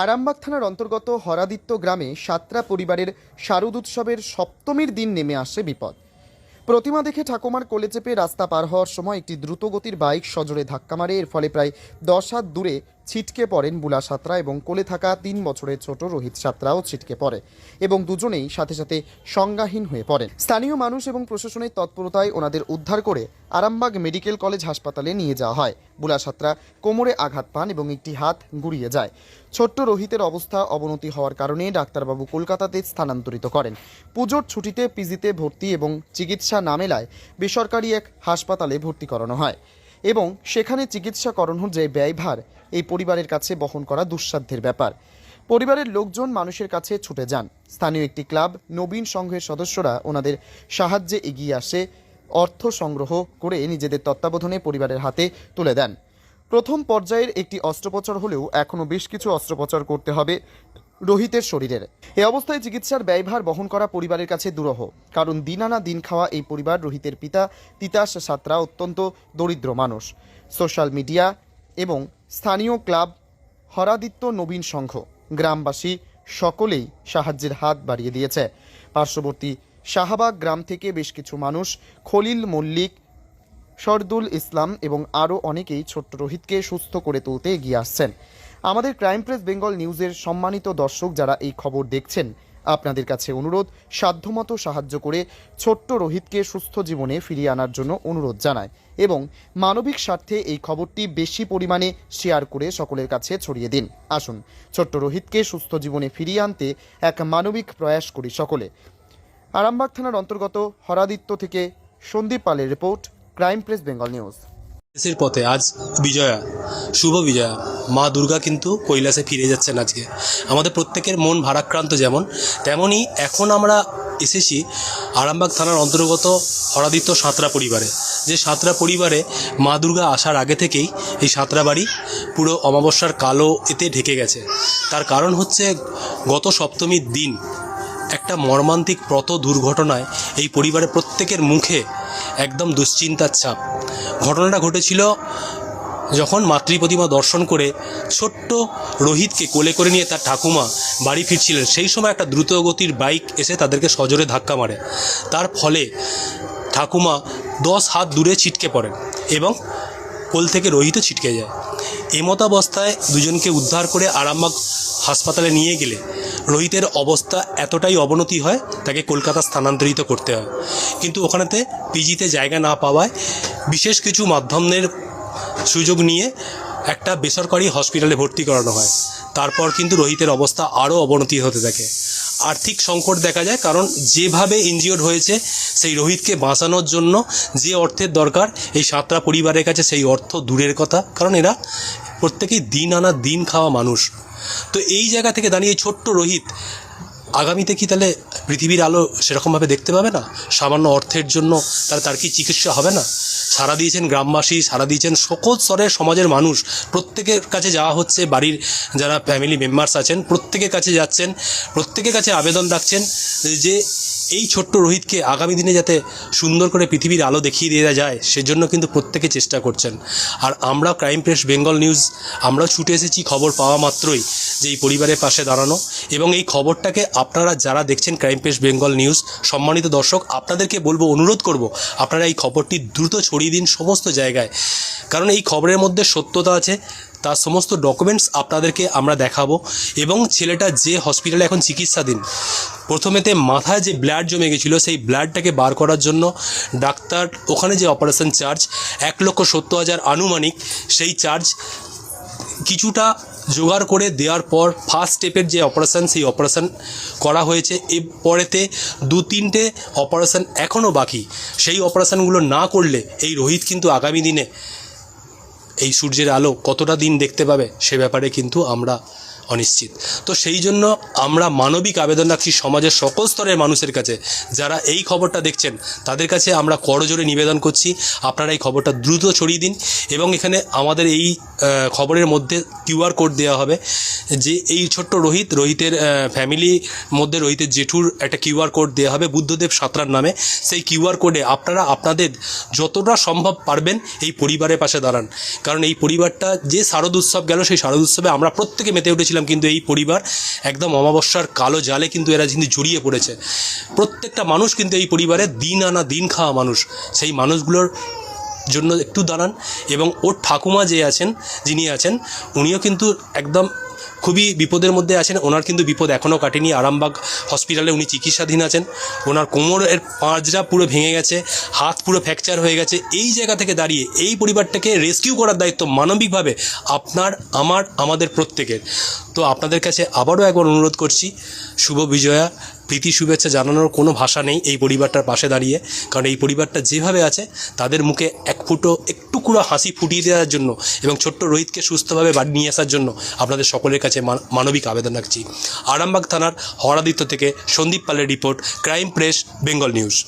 আরামবাগ থানার অন্তর্গত হরাদিত্য গ্রামে সাতরা পরিবারের শারদ উৎসবের সপ্তমীর দিন নেমে আসে বিপদ। প্রতিমা দেখে ঠাকুমার কোলে চেপে রাস্তা পার হওয়ার সময় একটি দ্রুতগতির বাইক সজোরে ধাক্কা মারে, এর ফলে প্রায় দশ হাত দূরে ছিটকে পড়েন বুলা সাঁতরা এবং কোলে থাকা তিন বছরের ছোট রোহিত সাঁতরাও ছিটকে পড়ে এবং দুজনেই সাথে সাথে সংজ্ঞাহীন হয়ে পড়েন। স্থানীয় মানুষ এবং প্রশাসনের তৎপরতায় ওনাদের উদ্ধার করে আরামবাগ মেডিকেল কলেজ হাসপাতালে নিয়ে যাওয়া হয়। বুলা সাঁতরা কোমরে আঘাত পান এবং একটি হাত গুড়িয়ে যায়। ছোট্ট রোহিতের অবস্থা অবনতি হওয়ার কারণে ডাক্তারবাবু কলকাতাতে স্থানান্তরিত করেন। পুজোর ছুটিতে পিজিতে ভর্তি এবং চিকিৎসা না মেলায় বেসরকারি এক হাসপাতালে ভর্তি করানো হয়। এবং সেখানে চিকিৎসা করানোর যে ব্যয়ভার, এই পরিবারের কাছে বহন করা দুঃসাধ্যের ব্যাপার। পরিবারের লোকজন মানুষের কাছে ছুটে যান। স্থানীয় একটি ক্লাব নবীন সংঘের সদস্যরা ওনাদের সাহায্যে এগিয়ে আসে, অর্থ সংগ্রহ করে নিজেদের তত্ত্বাবধানে পরিবারের হাতে তুলে দেন। প্রথম পর্যায়ের একটি অস্ত্রোপচার হলেও এখনও বেশ কিছু অস্ত্রোপচার করতে হবে। রোহিতের শরীরের। এ অবস্থায় চিকিৎসার ব্যয়ভার বহন করা পরিবারের কাছে দুরহ। কারণ দিন আনা দিন খাওয়া এই পরিবার রোহিতের পিতা, তিতাস সাতরা অত্যন্ত দরিদ্র মানুষ। সোশ্যাল মিডিয়া এবং স্থানীয় ক্লাব হরাদিত্য নবীন সংঘ গ্রামবাসী সকলেই সাহায্যের হাত বাড়িয়ে দিয়েছে। পার্শ্ববর্তী শাহবাগ গ্রাম থেকে বেশ কিছু মানুষ খলিল মল্লিক, শরদুল ইসলাম এবং আরও অনেকেই ছোট্ট রোহিতকে সুস্থ করে তুলতে এগিয়ে আসছেন। আমাদের ক্রাইম প্রেস বেঙ্গল নিউজের সম্মানিত দর্শক যারা এই খবর দেখছেন, আপনাদের কাছে অনুরোধ, সাধ্যমতো সাহায্য করে ছোট্ট রোহিতকে সুস্থ জীবনে ফিরিয়ে আনার জন্য অনুরোধ জানায় এবং মানবিক স্বার্থে এই খবরটি বেশি পরিমাণে শেয়ার করে সকলের কাছে ছড়িয়ে দিন। আসুন, ছোট্ট রোহিতকে সুস্থ জীবনে ফিরিয়ে আনতে এক মানবিক প্রয়াস করি সকলে। আরামবাগ থানার অন্তর্গত হরাদিত্য থেকে সন্দীপ পালের report, crime press Bengal news. দেশের পথে আজ বিজয়া, শুভ বিজয়া। মা দুর্গা কিন্তু কৈলাসে ফিরে যাচ্ছেন আজকে। আমাদের প্রত্যেকের মন ভারাক্রান্ত যেমন তেমনই এখন আমরা এসেছি আরামবাগ থানার অন্তর্গত হরাদিত্য সাঁতরা পরিবারে। যে সাঁতরা পরিবারে মা দুর্গা আসার আগে থেকেই এই সাঁতরা বাড়ি পুরো অমাবস্যার কালো এতে ঢেকে গেছে। তার কারণ হচ্ছে গত সপ্তমীর দিন একটা মর্মান্তিক প্রত দুর্ঘটনায় এই পরিবারের প্রত্যেকের মুখে একদম দুশ্চিন্তার ছাপ। ঘটনাটা ঘটেছিল যখন মাতৃপ্রতিমা দর্শন করে ছোট্ট রোহিতকে কোলে করে নিয়ে তার ঠাকুমা বাড়ি ফিরছিলেন। সেই সময় একটা দ্রুতগতির বাইক এসে তাদেরকে সজোরে ধাক্কা মারে। তার ফলে ঠাকুমা দশ হাত দূরে ছিটকে পড়েন এবং কোল থেকে রোহিতও ছিটকে যায়। এমতাবস্থায় দুজনকে উদ্ধার করে আরামবাগ হাসপাতালে নিয়ে গেলে রোহিতের অবস্থা এতটাই অবনতি হয়, তাকে কলকাতা স্থানান্তরিত করতে হয়। কিন্তু ওখানেতে পিজিতে জায়গা না পাওয়ায় বিশেষ কিছু মাধ্যমের সুযোগ নিয়ে একটা বেসরকারি হসপিটালে ভর্তি করানো হয়। তারপর কিন্তু রোহিতের অবস্থা আরও অবনতি হতে থাকে। আর্থিক সংকট দেখা যায় কারণ যেভাবে ইনজিওর্ড হয়েছে, সেই রোহিতকে বাঁচানোর জন্য যে অর্থের দরকার, এই সাতটা পরিবারের কাছে সেই অর্থ দূরের কথা। কারণ এরা প্রত্যেকেই দিন আনা দিন খাওয়া মানুষ। তো এই জায়গা থেকে দাঁড়িয়ে ছোট্ট রোহিত আগামীতে কি তাহলে পৃথিবীর আলো সেরকমভাবে দেখতে পাবে না? সামান্য অর্থের জন্য তাহলে তার কি চিকিৎসা হবে না? সারা দিয়েছেন গ্রামবাসী সারা দিয়েছেন সকল স্তরের সমাজের মানুষ। প্রত্যেকের কাছে যাওয়া হচ্ছে, বাড়ির যারা ফ্যামিলি মেম্বার্স আছেন, প্রত্যেকের কাছে যাচ্ছেন, প্রত্যেকের কাছে আবেদন রাখছেন যে এই ছোট্ট রোহিতকে আগামী দিনে যাতে সুন্দর করে পৃথিবীর আলো দেখিয়ে দেওয়া যায়, সেজন্য কিন্তু প্রত্যেকে চেষ্টা করছেন। আর আমরা ক্রাইম প্রেস বেঙ্গল নিউজ, আমরাও ছুটে এসেছি খবর পাওয়া মাত্রই যে এই পরিবারের পাশে দাঁড়ানো। এবং এই খবরটাকে আপনারা যারা দেখছেন ক্রাইম প্রেস বেঙ্গল নিউজ, সম্মানিত দর্শক, আপনাদেরকে বলব, অনুরোধ করব, আপনারা এই খবরটি দ্রুত ছড়িয়ে দিন সমস্ত জায়গায়। কারণ এই খবরের মধ্যে সত্যতা আছে তার সমস্ত ডকুমেন্টস আপনাদেরকে আমরা দেখাবো এবং ছেলেটা যে হসপিটালে এখন চিকিৎসাধীন, প্রথমেতে মাথায় যে ব্লাড জমে গেছিল, সেই ব্লাডটাকে বার করার জন্য ডাক্তার, ওখানে যে অপারেশন চার্জ এক লক্ষ সত্তর হাজার আনুমানিক সেই চার্জ কিছুটা জোগাড় করে দেওয়ার পর ফার্স্ট স্টেপের যে অপারেশান সেই অপারেশান করা হয়েছে। এর পরেতে দু তিনটে অপারেশান এখনও বাকি। সেই অপারেশানগুলো না করলে এই রোহিত কিন্তু আগামী দিনে এই সূর্যের আলো কতটা দিন দেখতে পাবে সে ব্যাপারে কিন্তু আমরা অনিশ্চিত। তো সেই জন্য আমরা মানবিক আবেদন রাখছি সমাজের সকল স্তরের মানুষের কাছে। যারা এই খবরটা দেখছেন, তাদের কাছে আমরা করজোরে নিবেদন করছি। আপনারা এই খবরটা দ্রুত ছড়িয়ে দিন এবং এখানে আমাদের এই খবরের মধ্যে কিউআর কোড দেওয়া হবে যে এই ছোট্ট রোহিত, রোহিতের ফ্যামিলি মধ্যে রোহিতের জেঠুর একটা কিউআর কোড দেওয়া হবে বুদ্ধদেব সাঁতরার নামে। সেই কিউআর কোডে আপনারা, আপনাদের যতটা সম্ভব পারবেন এই পরিবারের পাশে দাঁড়ান। কারণ এই পরিবারটা যে শারদ উৎসব গেল, সেই শারদ উৎসবে আমরা প্রত্যেকে মেতে উঠেছিলাম বলেছিলাম কিন্তু এই পরিবার একদম অমাবস্যার কালো জালে কিন্তু এরা কিন্তু জড়িয়ে পড়েছে। প্রত্যেকটা মানুষ কিন্তু এই পরিবারে দিন আনা দিন খাওয়া মানুষ। সেই মানুষগুলোর জন্য একটু দাঁড়ান এবং ওর ঠাকুমা যে আছেন, যিনি আছেন, উনিও কিন্তু একদম খুবই বিপদের মধ্যে আছেন। ওনার কিন্তু বিপদ এখনও কাটেনি। আরামবাগ হসপিটালে উনি চিকিৎসাধীন আছেন। ওনার কোমরের পাঁচরা পুরো ভেঙে গেছে, হাত পুরো ফ্র্যাকচার হয়ে গেছে। এই জায়গা থেকে দাঁড়িয়ে, এই পরিবারটাকে রেস্কিউ করার দায়িত্ব মানবিকভাবে আপনার, আমার, আমাদের প্রত্যেকের। তো আপনাদের কাছে আবারও একবার অনুরোধ করছি, শুভ বিজয়া প্রীতি, শুভেচ্ছা জানানোর কোনো ভাষা নেই এই পরিবারটার পাশে দাঁড়িয়ে। কারণ এই পরিবারটা যেভাবে আছে, তাদের মুখে এক ফুটো একটু কুড়ো হাসি ফুটিয়ে দেওয়ার জন্য এবং ছোট্ট রোহিতকে সুস্থভাবে বাড়ি নিয়ে আসার জন্য আপনাদের সকলের কাছে মান- মানবিক আবেদন রাখছি। আরামবাগ থানার হরাদিত্য থেকে সন্দীপ পালের report, crime press, Bengal news.